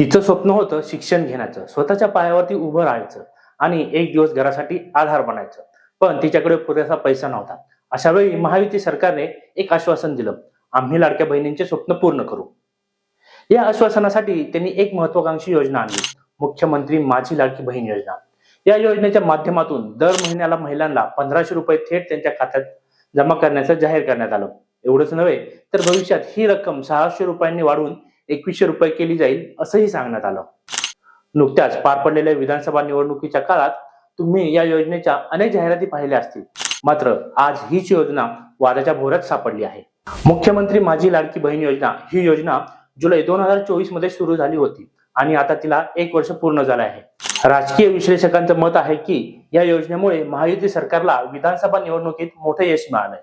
तिचं स्वप्न होतं शिक्षण घेण्याचं स्वतःच्या पायावरती उभं राहायचं आणि एक दिवस घरासाठी आधार बनायचं. पण तिच्याकडे पुरेसा पैसा नव्हता. अशा वेळी महायुती सरकारने एक आश्वासन दिलं आम्ही लाडक्या बहिणींचे स्वप्न पूर्ण करू. या आश्वासनासाठी त्यांनी एक महत्वाकांक्षी योजना आणली मुख्यमंत्री माझी लाडकी बहीण योजना. या योजनेच्या माध्यमातून दर महिन्याला महिलांना पंधराशे रुपये थेट त्यांच्या खात्यात जमा करण्याचं जाहीर करण्यात आलं. एवढंच नव्हे तर भविष्यात ही रक्कम सहाशे रुपयांनी वाढवून एकवीसशे रुपये केली जाईल असंही सांगण्यात आलं. नुकत्याच पार पडलेल्या विधानसभा निवडणुकीच्या काळात तुम्ही या योजनेच्या अनेक जाहिराती पाहिल्या असतील. मात्र आज हीच योजना वादाच्या भोरात सापडली आहे. मुख्यमंत्री माझी लाडकी बहीण योजना ही योजना जुलै दोन हजार चोवीसमध्ये सुरू झाली होती आणि आता तिला एक वर्ष पूर्ण झालं आहे. राजकीय विश्लेषकांचं मत आहे की या योजनेमुळे महायुती सरकारला विधानसभा निवडणुकीत मोठं यश मिळालंय.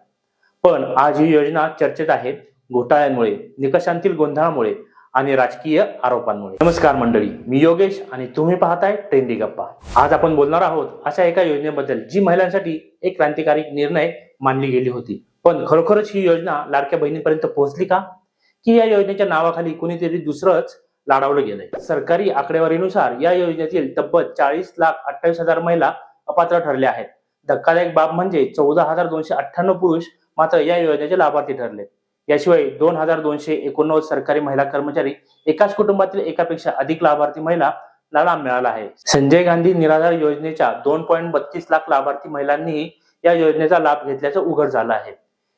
पण आज ही योजना चर्चेत आहे घोटाळ्यांमुळे निकषांतील गोंधळामुळे आणि राजकीय आरोपांमुळे. नमस्कार मंडळी मी योगेश आणि तुम्ही पाहताय ट्रेंडी गप्पा. आज आपण बोलणार आहोत अशा एका योजनेबद्दल जी महिलांसाठी एक क्रांतिकारी निर्णय मानली गेली होती. पण खरोखरच ही योजना लाडक्या बहिणीपर्यंत पोहोचली का? की या योजनेच्या नावाखाली कुणीतरी दुसरंच लाडावलं गेलंय? सरकारी आकडेवारीनुसार या योजनेतील तब्बल चाळीस लाख अठ्ठावीस हजार महिला अपात्र ठरल्या आहेत. धक्कादायक बाब म्हणजे चौदा हजार दोनशे अठ्ठ्याण्णव पुरुष मात्र या योजनेचे लाभार्थी ठरले. याशिवाय दोन हजार दोनशे एकोणनव्वद सरकारी महिला कर्मचारी एकाच कुटुंबातील एकापेक्षा अधिक लाभार्थी महिला लाभ मिळाला आहे. संजय गांधी निराधार योजनेच्या दोन पॉईंट बत्तीस लाख लाभार्थी महिलांनीही या योजनेचा लाभ घेतल्याचं उघड झालं आहे.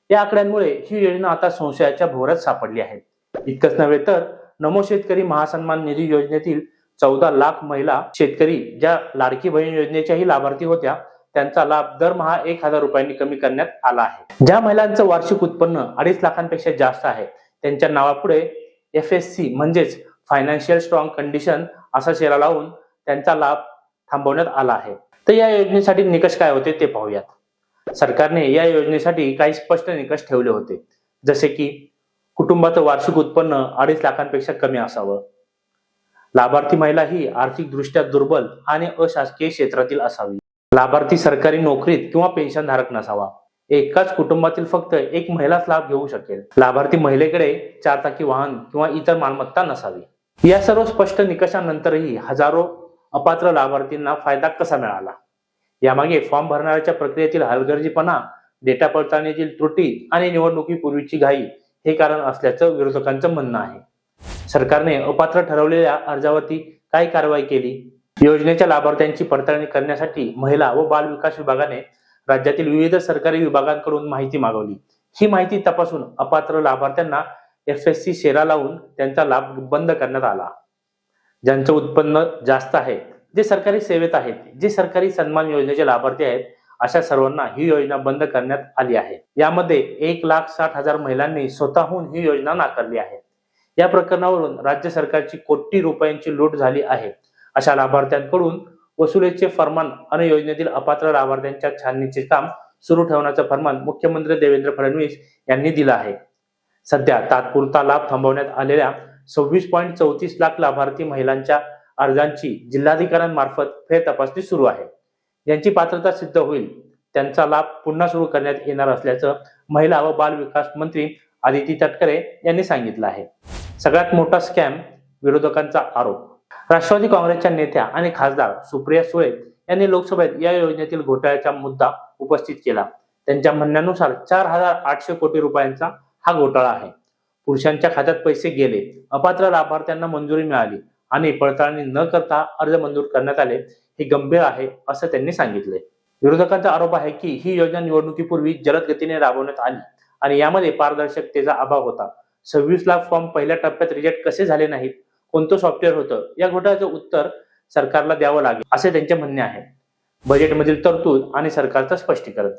या आकड्यांमुळे ही योजना आता संशयाच्या भोवरात सापडली आहे. इतकंच नव्हे तर नमो शेतकरी महासन्मान निधी योजनेतील चौदा लाख महिला शेतकरी ज्या लाडकी बहीण योजनेच्याही लाभार्थी होत्या त्यांचा लाभ दरमहा एक हजार रुपयांनी कमी करण्यात आला आहे. ज्या महिलांचं वार्षिक उत्पन्न अडीच लाखांपेक्षा जास्त आहे त्यांच्या नावापुढे एफ एस सी म्हणजेच फायनान्शियल स्ट्रॉंग कंडिशन असा शेरा लावून त्यांचा लाभ थांबवण्यात आला आहे. तर या योजनेसाठी निकष काय होते ते पाहूयात. सरकारने या योजनेसाठी काही स्पष्ट निकष ठेवले होते. जसे की कुटुंबाचं वार्षिक उत्पन्न अडीच लाखांपेक्षा कमी असावं. लाभार्थी महिला ही आर्थिकदृष्ट्या दुर्बल आणि अशासकीय क्षेत्रातील असावी. लाभार्थी सरकारी नोकरीत किंवा पेन्शन धारक नसावा. एकाच कुटुंबातील फक्त एक महिलाच लाभ घेऊ शकेल. लाभार्थी महिलेकडे चार चाकी वाहन किंवा इतर मालमत्ता नसावी. या सर्व स्पष्ट निकषानंतरही हजारो अपात्र लाभार्थींना फायदा कसा मिळाला? यामागे फॉर्म भरणाऱ्याच्या प्रक्रियेतील हलगर्जीपणा डेटा पडताळणीतील त्रुटी आणि निवडणुकीपूर्वीची घाई हे कारण असल्याचं विरोधकांचं म्हणणं आहे. सरकारने अपात्र ठरवलेल्या अर्जावरती काय कारवाई केली? योजनेच्या लाभार्थ्यांची पडताळणी करण्यासाठी महिला व बाल विकास विभागाने राज्यातील विविध सरकारी विभागांकडून माहिती मागवली. ही माहिती तपासून अपात्र लाभार्थ्यांना एफ एस सी शेरा लावून त्यांचा लाभ बंद करण्यात आला. ज्यांचं उत्पन्न जास्त आहे जे सरकारी सेवेत आहेत जे सरकारी सन्मान योजनेचे लाभार्थी आहेत अशा सर्वांना ही योजना बंद करण्यात आली आहे. यामध्ये एक लाख साठ हजार महिलांनी स्वतःहून ही योजना नाकारली आहे. या प्रकरणावरून राज्य सरकारची कोटी रुपयांची लूट झाली आहे. अशा लाभार्थ्यांकडून वसुलीचे फरमान आणि योजनेतील अपात्र लाभार्थ्यांच्या छाननीचे काम सुरू ठेवण्याचं फरमान मुख्यमंत्री देवेंद्र फडणवीस यांनी दिलं आहे. सध्या तात्पुरता लाभ थांबवण्यात आलेल्या सव्वीस पॉईंट चौतीस लाख लाभार्थी महिलांच्या अर्जांची जिल्हाधिकाऱ्यांमार्फत फेर तपासणी सुरू आहे. ज्यांची पात्रता सिद्ध होईल त्यांचा लाभ पुन्हा सुरू करण्यात येणार असल्याचं महिला व बाल विकास मंत्री आदिती तटकरे यांनी सांगितलं आहे. सगळ्यात मोठा स्कॅम विरोधकांचा आरोप राष्ट्रवादी काँग्रेसच्या नेत्या आणि खासदार सुप्रिया सुळे यांनी लोकसभेत या योजनेतील घोटाळ्याचा मुद्दा उपस्थित केला. त्यांच्या म्हणण्यानुसार चार हजार आठशे कोटी रुपयांचा हा घोटाळा आहे. पुरुषांच्या खात्यात पैसे गेले अपात्र लाभार्थ्यांना मंजुरी मिळाली आणि पडताळणी न करता अर्ज मंजूर करण्यात आले हे गंभीर आहे असं त्यांनी सांगितले. विरोधकांचा आरोप आहे की ही योजना निवडणुकीपूर्वी जलद गतीने राबवण्यात आली आणि यामध्ये पारदर्शकतेचा अभाव होता. सव्वीस लाख फॉर्म पहिल्या टप्प्यात रिजेक्ट कसे झाले नाहीत? कोणतं सॉफ्टवेअर होतं या घोटाळ्याचं उत्तर सरकारला द्यावं लागेल असे त्यांचे म्हणणे आहे. बजेटमधील तरतूद आणि सरकारचं स्पष्टीकरण.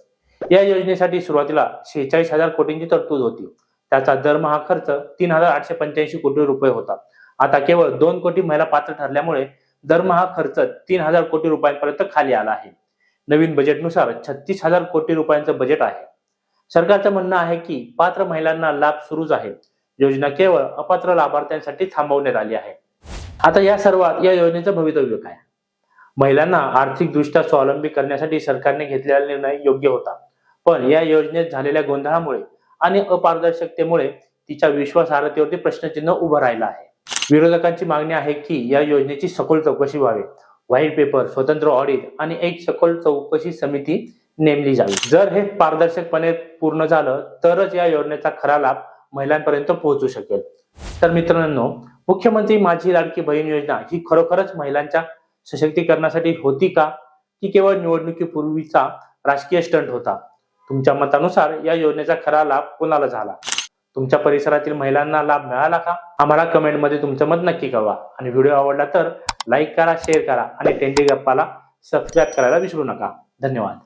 या योजनेसाठी सुरुवातीला शेहेचाळीस हजार कोटींची तरतूद होती. त्याचा दरमहा खर्च तीन हजार आठशे पंच्याऐंशी कोटी रुपये होता. आता केवळ दोन कोटी महिला पात्र ठरल्यामुळे दरमहा खर्च तीन हजार कोटी रुपयांपर्यंत खाली आला आहे. नवीन बजेटनुसार छत्तीस हजार कोटी रुपयांचं बजेट आहे. सरकारचं म्हणणं आहे की पात्र महिलांना लाभ सुरूच आहे. योजना केवळ अपात्र लाभार्थ्यांसाठी थांबवण्यात आली आहे. आता या सर्वात या योजनेचं भवितव्य काय? महिलांना आर्थिकदृष्ट्या स्वावलंबी करण्यासाठी सरकारने घेतलेला निर्णय योग्य होता. पण या योजनेत झालेल्या गोंधळामुळे आणि अपारदर्शकतेमुळे तिच्या विश्वासार्हतेवरती प्रश्नचिन्ह उभं राहिलं आहे. विरोधकांची मागणी आहे की या योजनेची सखोल चौकशी व्हावी. व्हाईट पेपर स्वतंत्र ऑडिट आणि एक सखोल चौकशी समिती नेमली जावी. जर हे पारदर्शकपणे पूर्ण झालं तरच या योजनेचा खरा लाभ महिलांपर्यंत पोहोचू शकेल. तर मित्रांनो मुख्यमंत्री माझी लाडकी बहीण योजना ही खरोखरच महिलांच्या सशक्तीकरणासाठी होती का? की केवळ निवडणुकीपूर्वीचा राजकीय स्टंट होता? तुमच्या मतानुसार या योजनेचा खरा लाभ कोणाला झाला? तुमच्या परिसरातील महिलांना लाभ मिळाला का? आम्हाला कमेंटमध्ये तुमचं मत नक्की कळवा. आणि व्हिडिओ आवडला तर लाईक करा शेअर करा आणि टेंडी गप्पाला सबस्क्राईब करायला विसरू नका. धन्यवाद.